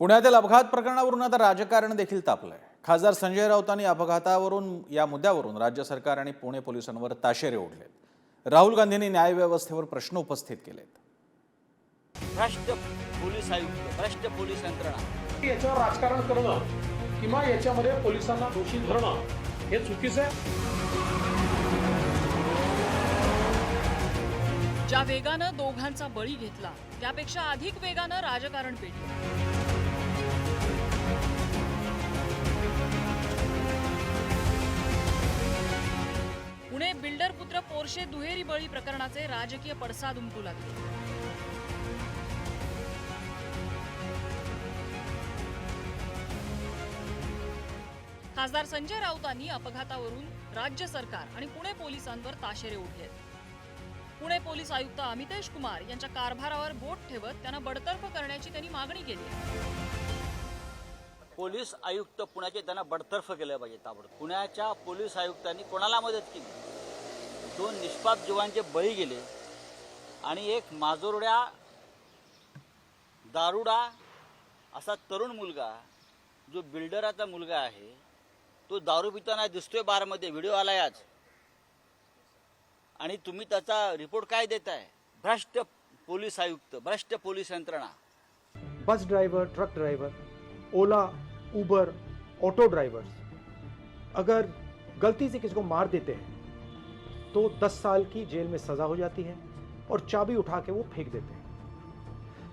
पुण्यातील अपघात प्रकरणावरून आता राजकारण देखील तापलंय. खासदार संजय राऊतांनी अपघातावरून या मुद्द्यावरून राज्य सरकार आणि पुणे पोलिसांवर ताशेरे ओढलेत. राहुल गांधींनी न्यायव्यवस्थेवर प्रश्न उपस्थित केलेत. भ्रष्ट पोलीस आयुक्त भ्रष्ट पोलीस यंत्रणा. याच्यावर राजकारण करणं किंवा याच्यामध्ये पोलिसांना दोषी धरणं हे चुकीचं आहे? ज्या वेगानं दोघांचा बळी घेतला त्यापेक्षा अधिक वेगानं राजकारण पेटलं. पुणे बिल्डर पुत्र पोरशे दुहेरी बळी प्रकरणाचे राजकीय पडसाद उमटू लागले खासदार संजय राऊतांनी अपघातावरून राज्य सरकार आणि पुणे पोलिसांवर ताशेरे उठले पुणे पोलीस आयुक्त अमितेश कुमार यांच्या कारभारावर बोट ठेवत त्यांना बडतर्फ करण्याची त्यांनी मागणी केली पोलीस आयुक्त पुण्याचे त्यांना बडतर्फ केलं पाहिजे ताबडतोब. पुण्याच्या पोलीस आयुक्तांनी कोणाला मदत केली? दोन निष्पाप जीवांचे बळी गेले आणि एक माजोरड्या दारुडा असा तरुण मुलगा जो बिल्डराचा मुलगा आहे तो दारू पिताना दिसतोय बारमध्ये व्हिडिओ आलाय आज. आणि तुम्ही त्याचा रिपोर्ट काय देताय? भ्रष्ट पोलीस आयुक्त भ्रष्ट पोलीस यंत्रणा. Bus driver truck driver Ola Uber auto drivers अगर गलती से किसी को मार देते हैं तो 10 साल की जेल में सज़ा हो जाती है और चाबी उठा के वो फेंक देते हैं।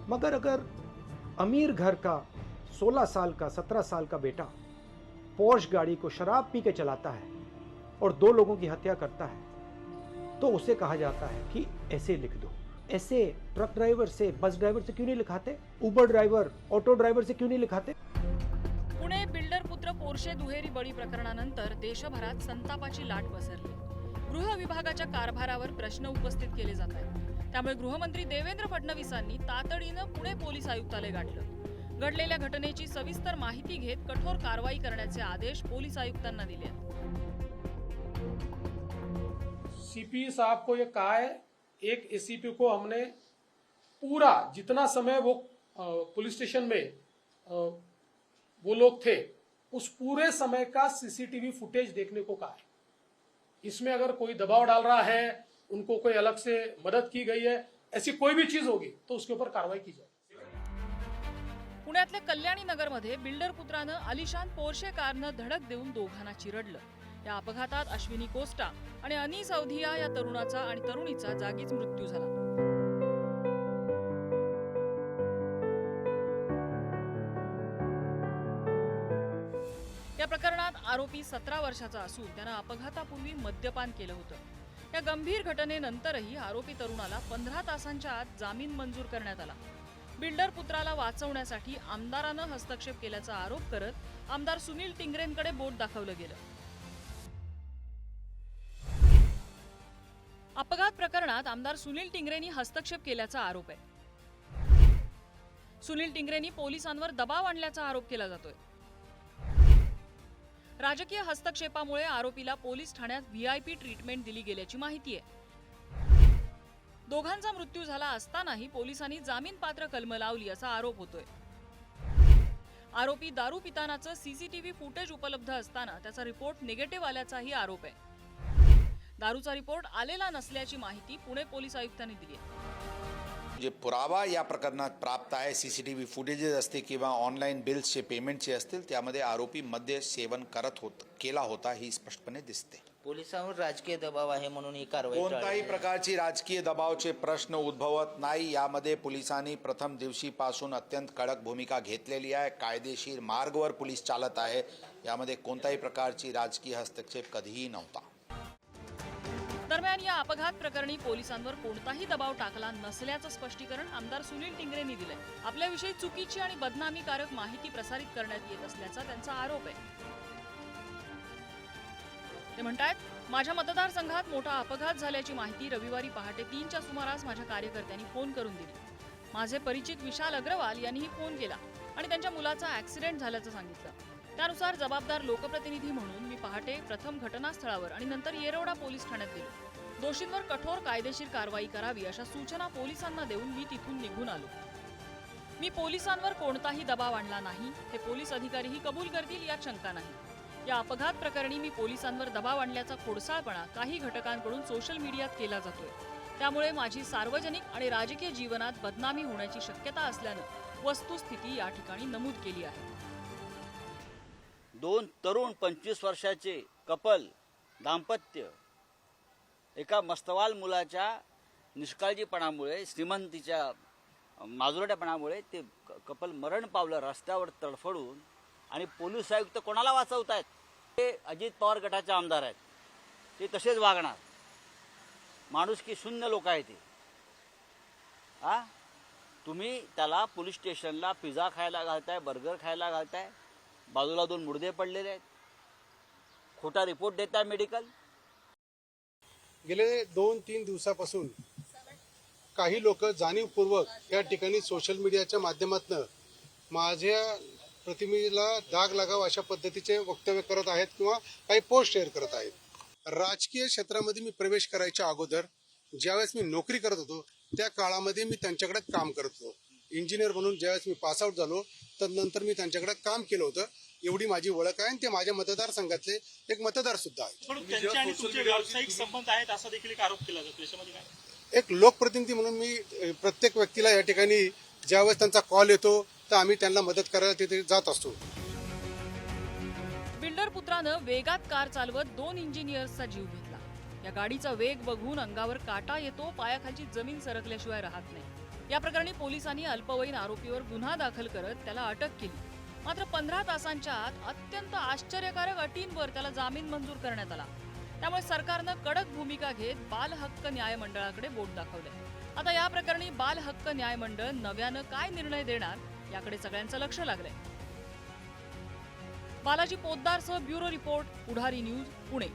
मगर अगर अमीर घर का 16 साल का 17 साल का बेटा पोर्श गाड़ी को शराब पी के चलाता है और दो लोगों की हत्या करता है तो उसे कहा जाता है कि ऐसे लिख दो। ऐसे ट्रक ड्राइवर से, बस ड्राइवर से क्यों नहीं लिखाते? उबर ड्राइवर ऑटो ड्राइवर से क्यों नहीं लिखाते? पोर्शे दुहेरी बळी प्रकरणानंतर देशभरात संतापाची लाट पसरली. गृह विभागाच्या कारभारावर प्रश्न उपस्थित केले जात आहेत. त्यामुळे गृहमंत्री देवेंद्र फडणवीसांनी तातडीनं पुणे पोलीस आयुक्तालय गाठलं. घडलेल्या घटनेची सविस्तर माहिती घेत कठोर कारवाई करण्याचे आदेश पोलीस आयुक्तांना दिले आहेत. सीपी साहब को ये कहा है एक एसीपी को हमने पूरा जितना समय वो पुलिस स्टेशन में वो लोग थे उस पूरे समय का सीसीटीवी फुटेज देखने को कहा है। इसमें अगर कोई दबाव डाल रहा है उनको कोई अलग से मदद की गई है ऐसी कोई भी चीज होगी तो उसके ऊपर कार्रवाई की जाए पुण्यातल्या कल्याणी नगरमध्ये बिल्डर पुत्रानं आलिशान पोर्शे कारनं धडक देऊन दोघांना चिरडलं. या अपघातात अश्विनी कोस्टा आणि अनिस अवधिया या तरुणाचा आणि तरुणीचा जागीच मृत्यू झाला. या प्रकरणात आरोपी सतरा वर्षाचा असून त्यानं अपघातापूर्वी मद्यपान केलं होतं. या गंभीर घटनेनंतरही आरोपी तरुणाला पंधरा तासांच्या आत जामीन मंजूर करण्यात आला. बिल्डर पुत्राला वाचवण्यासाठी आमदारानं हस्तक्षेप केल्याचा आरोप करत आमदार सुनील टिंगरेंकडे बोट दाखवलं गेलं. अपघात प्रकरणात आमदार सुनील टिंगरेंनी हस्तक्षेप केल्याचा आरोप आहे. सुनील टिंगरेंनी पोलिसांवर दबाव आणल्याचा आरोप केला जातोय. राजकीय हस्तक्षेपामुळे आरोपीला पोलीस ठाण्यात व्हीआयपी ट्रीटमेंट दिली गेल्याची माहिती आहे. दोघांचा मृत्यू झाला असतानाही पोलिसांनी जामीन पात्र कलम लावली असा आरोप होतोय. आरोपी दारू पितानाचं सीसीटीव्ही फुटेज उपलब्ध असताना त्याचा रिपोर्ट निगेटिव्ह आल्याचाही आरोप आहे. दारूचा रिपोर्ट आलेला नसल्याची माहिती पुणे पोलीस आयुक्तांनी दिली आहे. जे पुरावा या प्रकरणात प्राप्त आहे C C T V footages असते किंवा ऑनलाईन बिल्सचे पेमेंटचे असतील त्यामध्ये आरोपी मद्य सेवन करत होत केला होता ही स्पष्टपणे दिसते पोलिसांवर राजकीय दबाव आहे म्हणून ही कारवाई कोणताही टाळली. प्रकारची राजकीय दबावचे प्रश्न उद्भवत नाही यामध्ये पोलिसांनी प्रथम दिवशीपासून अत्यंत कडक भूमिका घेतलेली आहे कायदेशीर मार्गवर पोलीस चालत आहे यामध्ये कोणत्याही प्रकारची राजकीय हस्तक्षेप कधीही नव्हता दरम्यान या अपघात प्रकरणी पोलिसांवर कोणताही दबाव टाकला नसल्याचं स्पष्टीकरण आमदार सुनील टिंगरेंनी दिलंय. आपल्याविषयी चुकीची आणि बदनामीकारक माहिती प्रसारित करण्यात येत असल्याचा त्यांचा आरोप आहे. ते म्हणतायत माझ्या मतदारसंघात मोठा अपघात झाल्याची माहिती रविवारी पहाटे तीनच्या सुमारास माझ्या कार्यकर्त्यांनी फोन करून दिली. माझे परिचित विशाल अग्रवाल यांनीही फोन केला आणि त्यांच्या मुलाचा ऍक्सिडेंट झाल्याचं सांगितलं. त्यानुसार जबाबदार लोकप्रतिनिधी म्हणून मी पहाटे प्रथम घटनास्थळावर आणि नंतर येरवडा पोलीस ठाण्यात गेलो. दोषींवर कठोर कायदेशीर कारवाई करावी अशा सूचना पोलिसांना देऊन मी तिथून निघून आलो. मी पोलिसांवर कोणताही दबाव आणला नाही. हे पोलीस अधिकारीही कबूल करतील यात शंका नाही. या अपघात प्रकरणी मी पोलिसांवर दबाव आणल्याचा खोडसाळपणा काही घटकांकडून सोशल मीडियात केला जातोय. त्यामुळे माझी सार्वजनिक आणि राजकीय जीवनात बदनामी होण्याची शक्यता असल्यानं वस्तुस्थिती या ठिकाणी नमूद केली आहे. दोन तरुण पंचवीस वर्षाचे कपल दाम्पत्य एका मस्तवाल मुलाच्या निष्काळजीपणामुळे श्रीमंतीच्या माजुरट्यापणामुळे ते कपल मरण पावलं रस्त्यावर तडफडून आणि पोलीस आयुक्त कोणाला वाचवत आहेत ते अजित पवार गटाचे आमदार आहेत. ते तसेच वागणार. माणूस की शून्य लोक आहे ते. आ? तुम्ही त्याला पोलीस स्टेशनला पिझ्झा खायला घालताय बर्गर खायला घालताय बाजूला दोन मुर्दे पडलेले आहेत. खोटा रिपोर्ट देताय मेडिकल. गेले दोन तीन दिवसापासून काही लोक जाणीवपूर्वक या ठिकाणी सोशल मीडियाच्या माध्यमातून माझ्या प्रतिमेला दाग लागावा अशा पद्धतीचे वक्तव्य करत आहेत किंवा काही पोस्ट शेअर करत आहेत. राजकीय क्षेत्रामध्ये मी प्रवेश करायच्या अगोदर ज्यावेळेस मी नोकरी करत होतो त्या काळामध्ये मी त्यांच्याकडे काम करत होतो. इंजिनियर म्हणून ज्यावेळेस मी पासआउट झालो तर नंतर मी त्यांच्याकडे काम केलं होतं. एवढी माझी ओळख आहे आणि ते माझ्या मतदारसंघातले एक मतदार सुद्धा आहेत. पण त्यांचे आणि तुमचे व्यावसायिक संबंध आहेत असा देखील एक आरोप केला जातो याच्यामध्ये काय? एक लोकप्रतिनिधी म्हणून मी प्रत्येक व्यक्तीला या ठिकाणी ज्यावेळेस त्यांचा कॉल येतो तर आम्ही त्यांना मदत करायला तिथे जात असतो. बिल्डर पुत्रानं वेगात कार चालवत दोन इंजिनियर्सचा जीव घेतला. या गाडीचा वेग बघून अंगावर काटा येतो पायाखालची जमीन सरकल्याशिवाय राहत नाही. या प्रकरणी पोलिसांनी अल्पवयीन आरोपीवर गुन्हा दाखल करत त्याला अटक केली. मात्र पंधरा तासांच्या आत अत्यंत आश्चर्यकारक अटींवर त्याला जामीन मंजूर करण्यात आला. त्यामुळे सरकारनं कडक भूमिका घेत बाल हक्क न्याय मंडळाकडे बोट दाखवलंय. आता या प्रकरणी बाल हक्क न्याय मंडळ नव्यानं काय निर्णय देणार याकडे सगळ्यांचं लक्ष लागलंय. Balaji पोद्दारसह bureau report Pudhari news Pune.